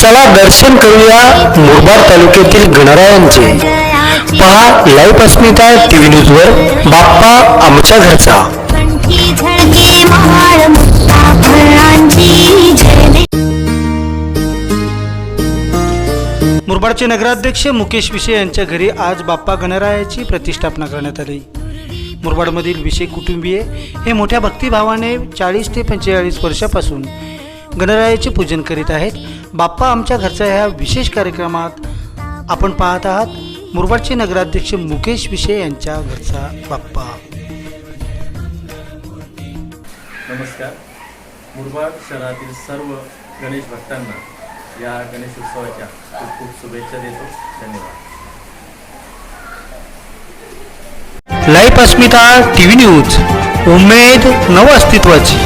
चला दर्शन करूया मुरबाड तालुक्यातील गणरायांचे. पहा लाईव्ह अस्मिता टीव्ही न्यूजवर बाप्पा आमच्या घरचा. मुरबाडचे नगराध्यक्ष मुकेश विषय यांच्या घरी आज बाप्पा गणरायाची प्रतिष्ठापना करण्यात आली. मुरबाडमधील विषय कुटुंबीय हे मोठ्या भक्तिभावाने चाळीस ते पंचेचाळीस वर्षापासून गणरायाचे पूजन करीत आहेत. बाप्पा आमच्या घरच्या ह्या विशेष कार्यक्रमात आपण पाहत आहात. मुरबाडचे नगराध्यक्ष मुकेश विषय यांच्या घरचा बाप्पा. नमस्कार. मुरबाड शहरातील सर्व गणेश भक्तांना या गणेश उत्सवाच्या खूप खूप शुभेच्छा देतो. धन्यवाद. Life Asmita T V news. उमेद नव अस्तित्वाची